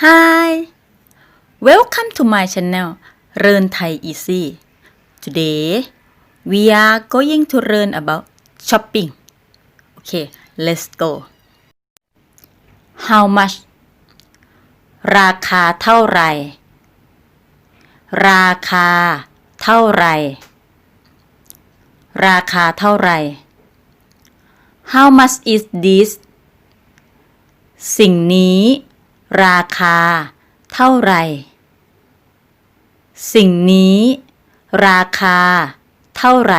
Hi Welcome to my channel เรียนไทย Easy Today we are going to learn about shopping Okay let's go How much ราคาเท่าไหร่ ราคาเท่าไหร่ ราคาเท่าไหร่ How much is this สิ่งนี้ ราคา เท่าไร สิ่งนี้ ราคา เท่าไร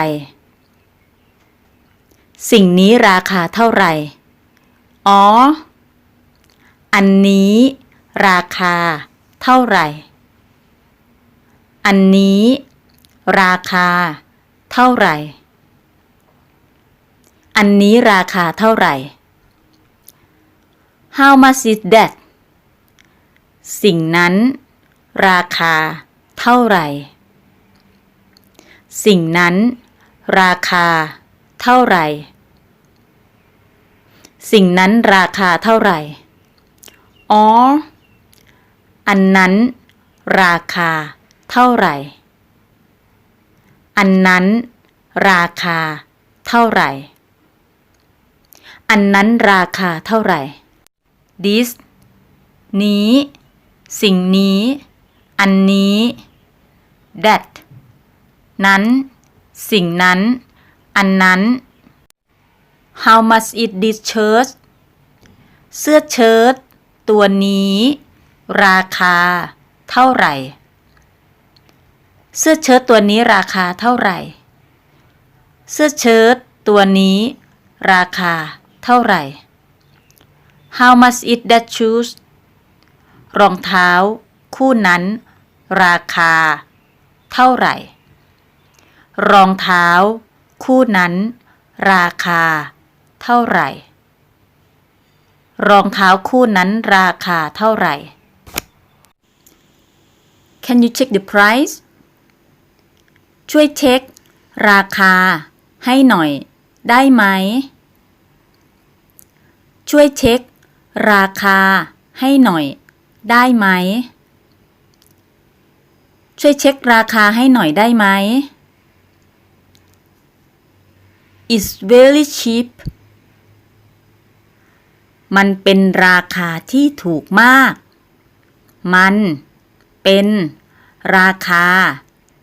สิ่งนี้ราคาเท่าไร อ๋อ อันนี้ ราคา เท่าไร อันนี้ ราคา เท่าไร อันนี้ราคาเท่าไร How much is that สิ่งนั้น ราคา เท่าไหร่ สิ่งนั้น ราคา เท่าไหร่ สิ่งนั้นราคาเท่าไหร่ อ๋อ อันนั้น ราคา เท่าไหร่ อันนั้น ราคา เท่าไหร่ อันนั้นราคาเท่าไหร่ this นี้ สิ่งนี้ อันนี้ that นั้น สิ่งนั้น อันนั้น how much is this shirt เสื้อเชิ้ตตัวนี้ ราคา เท่าไหร่ เสื้อเชิ้ตตัวนี้ราคาเท่าไหร่ เสื้อเชิ้ตตัวนี้ ราคา เท่าไหร่ How much is that shoes รองเท้า คู่นั้น ราคา เท่าไหร่ รองเท้า คู่นั้น ราคา เท่าไหร่ รองเท้าคู่นั้นราคาเท่าไหร่ Can you check the price ช่วยเช็ค ราคา ให้หน่อย ได้ไหม ช่วยเช็ค ราคาให้หน่อย ได้ไหม ช่วยเช็คราคาให้หน่อยได้ไหม It's very cheap มันเป็นราคาที่ถูกมาก มันเป็นราคา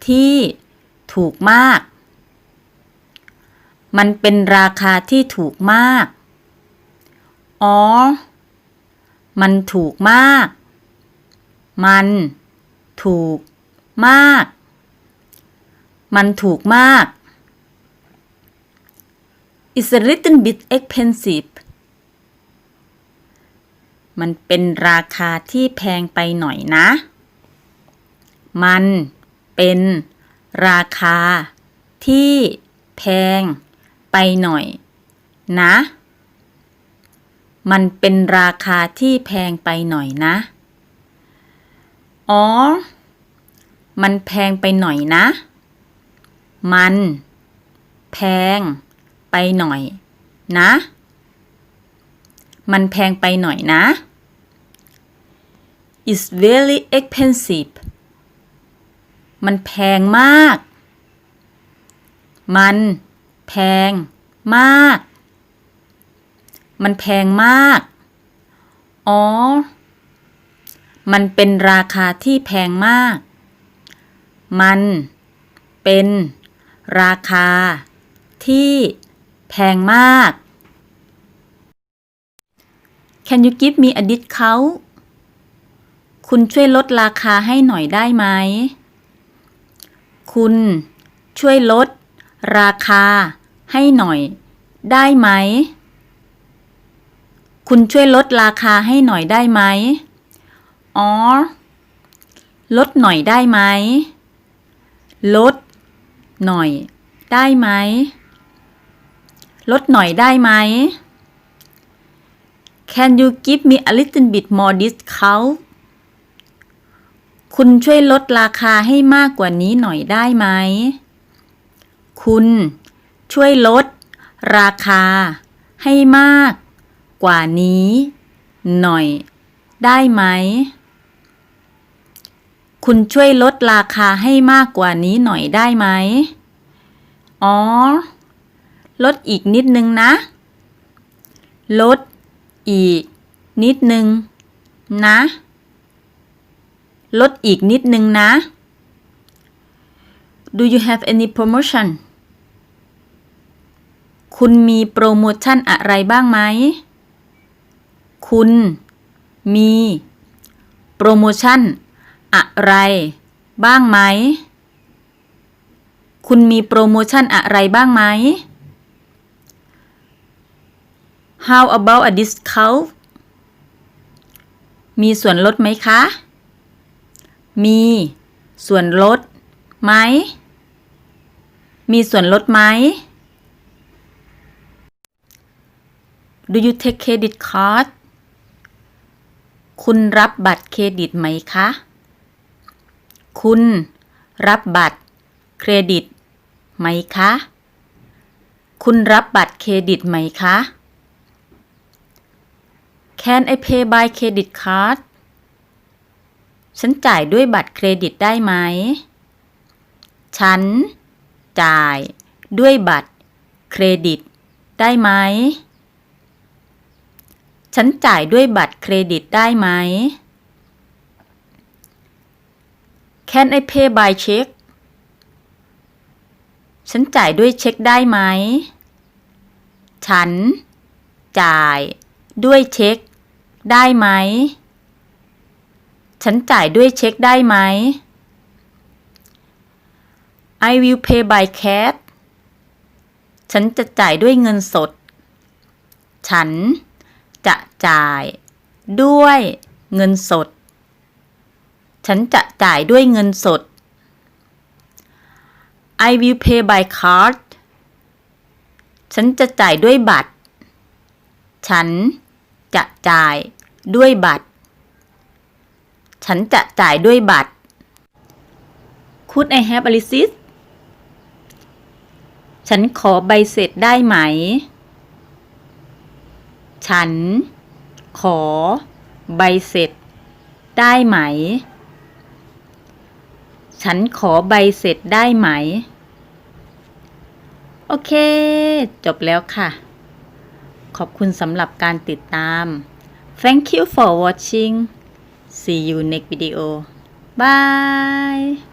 ที่ถูกมาก มันเป็นราคาที่ถูกมาก อ๋อ มันถูกมาก มัน ถูก มาก มันถูกมาก It's a little bit expensive มันเป็นราคาที่แพงไปหน่อยนะ มันเป็นราคาที่แพงไปหน่อย นะ มันเป็นราคาที่แพงไปหน่อยนะ อ๋อ มันแพงไปหน่อยนะ มัน แพง ไปหน่อย นะ มันแพงไปหน่อยนะ It's very expensive มันแพงมาก มัน แพง มาก มันแพงมาก อ๋อ มันเป็นราคาที่แพงมาก มันเป็นราคาที่แพงมาก Can you give me a discount คุณช่วยลดราคาให้หน่อยได้ไหม คุณช่วยลดราคาให้หน่อยได้ไหม คุณช่วยลดราคาให้หน่อยได้ไหม อ๋อลดหน่อยได้ไหม ลด หน่อย ได้ไหม ลดหน่อยได้ไหม Can you give me a little bit more discount คุณช่วยลดราคาให้มากกว่านี้หน่อยได้ไหม คุณช่วยลด ราคา ให้มาก กว่านี้ หน่อย ได้ไหม คุณช่วยลดราคาให้มากกว่านี้หน่อยได้ไหม อ๋อ ลดอีกนิดนึงนะ ลดอีกนิดนึงนะ ลดอีกนิดนึงนะ Do you have any promotion คุณมีโปรโมชั่นอะไรบ้างไหม คุณมีโปรโมชั่น อะไร บ้างไหม คุณมีโปรโมชั่นอะไรบ้างไหม How about a discount มีส่วนลดไหมคะ มี ส่วนลดไหม มีส่วนลดไหม Do you take credit card คุณรับบัตรเครดิตไหมคะ คุณ รับบัตร เครดิต ไหมคะ คุณรับบัตรเครดิตไหมคะ Can I pay by credit card ฉันจ่ายด้วยบัตรเครดิตได้ไหม ฉัน จ่าย ด้วยบัตร เครดิต ได้ไหม ฉันจ่ายด้วยบัตรเครดิตได้ไหม Can I pay by check ฉันจ่ายด้วยเช็คได้ไหม ฉัน จ่าย ด้วยเช็ค ได้ไหม ฉันจ่ายด้วยเช็คได้ไหม I will pay by cash ฉันจะจ่ายด้วยเงินสด ฉัน จะจ่าย ด้วย เงินสด ฉันจะจ่ายด้วยเงินสด I will pay by card ฉันจะจ่ายด้วยบัตร ฉันจะจ่ายด้วยบัตร ฉันจะจ่ายด้วยบัตร Could I have a receipt ฉันขอใบเสร็จได้ไหม ฉันขอใบเสร็จได้ไหม ฉันขอใบเสร็จได้ไหม โอเค จบแล้วค่ะ ขอบคุณสำหรับการติดตาม Thank you for watching See you next video Bye